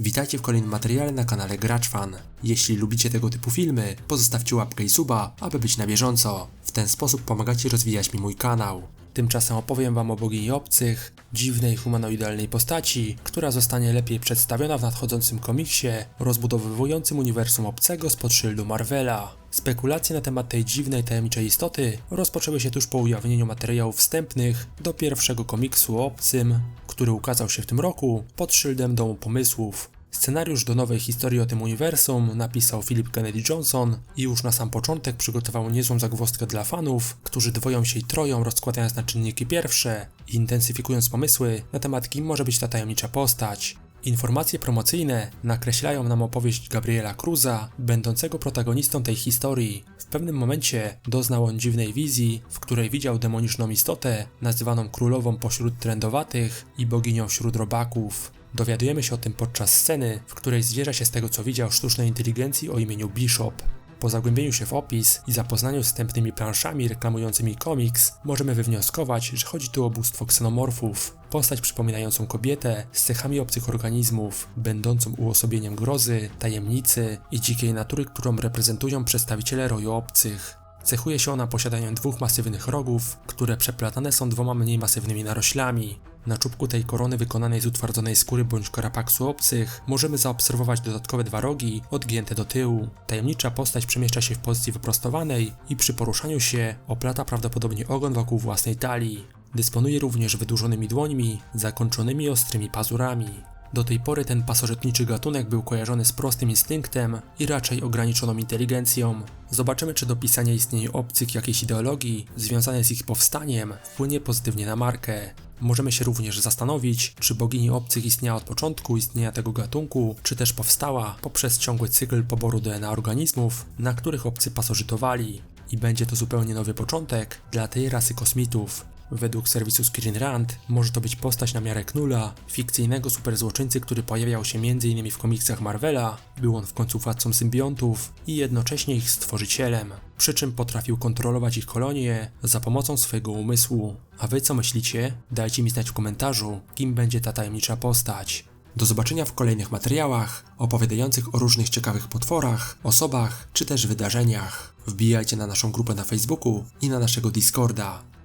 Witajcie w kolejnym materiale na kanale GraczFan. Jeśli lubicie tego typu filmy, pozostawcie łapkę i suba, aby być na bieżąco. W ten sposób pomagacie rozwijać mi mój kanał. Tymczasem opowiem wam o bogini obcych, dziwnej humanoidalnej postaci, która zostanie lepiej przedstawiona w nadchodzącym komiksie rozbudowywującym uniwersum obcego spod szyldu Marvela. Spekulacje na temat tej dziwnej, tajemniczej istoty rozpoczęły się tuż po ujawnieniu materiałów wstępnych do pierwszego komiksu o obcym, który ukazał się w tym roku pod szyldem Domu Pomysłów. Scenariusz do nowej historii o tym uniwersum napisał Philip Kennedy Johnson i już na sam początek przygotował niezłą zagwozdkę dla fanów, którzy dwoją się i troją, rozkładając na czynniki pierwsze i intensyfikując pomysły na temat kim może być ta tajemnicza postać. Informacje promocyjne nakreślają nam opowieść Gabriela Cruza, będącego protagonistą tej historii. W pewnym momencie doznał on dziwnej wizji, w której widział demoniczną istotę, nazywaną królową pośród trendowatych i boginią wśród robaków. Dowiadujemy się o tym podczas sceny, w której zwierza się z tego co widział sztucznej inteligencji o imieniu Bishop. Po zagłębieniu się w opis i zapoznaniu z wstępnymi planszami reklamującymi komiks, możemy wywnioskować, że chodzi tu o bóstwo ksenomorfów. Postać przypominającą kobietę z cechami obcych organizmów, będącą uosobieniem grozy, tajemnicy i dzikiej natury, którą reprezentują przedstawiciele roju obcych. Cechuje się ona posiadaniem dwóch masywnych rogów, które przeplatane są dwoma mniej masywnymi naroślami. Na czubku tej korony wykonanej z utwardzonej skóry bądź karapaksu obcych możemy zaobserwować dodatkowe dwa rogi odgięte do tyłu. Tajemnicza postać przemieszcza się w pozycji wyprostowanej i przy poruszaniu się oplata prawdopodobnie ogon wokół własnej talii. Dysponuje również wydłużonymi dłońmi zakończonymi ostrymi pazurami. Do tej pory ten pasożytniczy gatunek był kojarzony z prostym instynktem i raczej ograniczoną inteligencją. Zobaczymy, czy dopisanie istnienia obcych jakiejś ideologii związanej z ich powstaniem wpłynie pozytywnie na markę. Możemy się również zastanowić, czy bogini obcych istniała od początku istnienia tego gatunku, czy też powstała poprzez ciągły cykl poboru DNA organizmów, na których obcy pasożytowali. I będzie to zupełnie nowy początek dla tej rasy kosmitów. Według serwisu Screen Rant może to być postać na miarę Knula, fikcyjnego superzłoczyńcy, który pojawiał się m.in. w komiksach Marvela, był on w końcu władcą symbiontów i jednocześnie ich stworzycielem, przy czym potrafił kontrolować ich kolonie za pomocą swojego umysłu. A wy co myślicie? Dajcie mi znać w komentarzu, kim będzie ta tajemnicza postać. Do zobaczenia w kolejnych materiałach opowiadających o różnych ciekawych potworach, osobach czy też wydarzeniach. Wbijajcie na naszą grupę na Facebooku i na naszego Discorda.